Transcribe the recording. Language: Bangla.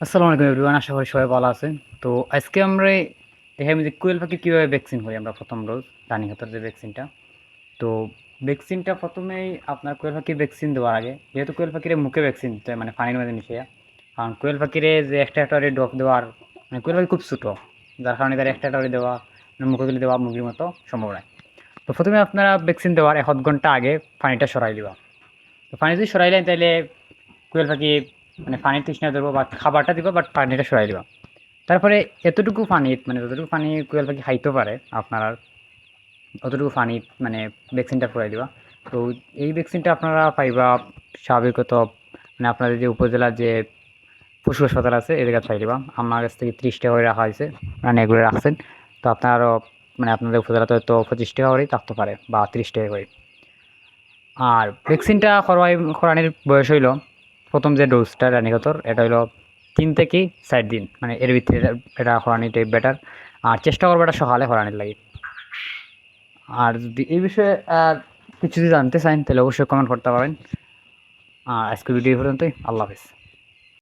আসসালামু আলাইকুম এভরিওয়ান আশা করি সবাই ভালো আছেন। তো আজকে আমরা দেখাবো যে কোয়েল পাখি কীভাবে ভ্যাকসিন করি আমরা প্রথম রোজ রানী হাতার যে ভ্যাকসিনটা তো ভ্যাকসিনটা প্রথমেই আপনার কোয়েল পাখি ভ্যাকসিন দেওয়ার আগে, যেহেতু কোয়েল পাখির মুখে ভ্যাকসিন দিতে হয় মানে পানির মধ্যে মিশিয়ে কারণ কোয়েল পাখিরে যে একটা একটা দেওয়ার মানে কোয়েল পাখি খুব ছোটো, যার কারণে তার একটা একটা দেওয়া মানে মুখে তুলে দেওয়া মুরগির মতো সম্ভব নয়। তো প্রথমে আপনারা ভ্যাকসিন দেওয়ার এক ঘণ্টা আগে পানিটা সরাই দেওয়া তো পানি যদি সরাইলেন তাহলে কোয়েল পাখি মানে পানির তৃষ্ণা ধরবো বা খাবারটা দিব বাট পানিটা সরাই দিব। তারপরে এতটুকু পানি মানে যতটুকু পানি কোয়েল পাখি খাইতে পারে, আপনারা অতটুকু পানি মানে ভ্যাকসিনটা ফুরাই দিবা। তো এই ভ্যাকসিনটা আপনারা পাইবা স্বাভাবিকত মানে আপনাদের যে উপজেলার যে পশু হাসপাতাল আছে, এদের কাছে পাই দিবা। আমার কাছ থেকে ত্রিশ টাকা করে রাখা হয়েছে মানে এগুলো রাখছেন। তো আপনারও মানে আপনাদের উপজেলাতে হয়তো পঁচিশ টাকা করেই থাকতে পারে, বা ত্রিশ টাকা করে আর ভ্যাকসিনটা করাই করানোর বয়স হইল প্রথম যে ডোজটা রানিকতর এটা হলো তিন থেকে চার দিন। মানে এর ভিতরে এটা- হরানি টাইপ বেটার আর চেষ্টা করব এটা সকালে হরানির লাগে। আর যদি এই বিষয়ে আর কিছু যদি জানতে চান, তাহলে অবশ্যই কমেন্ট করতে পারেন। আর আজকে ভিডিও পর্যন্তই। আল্লাহ হাফিজ।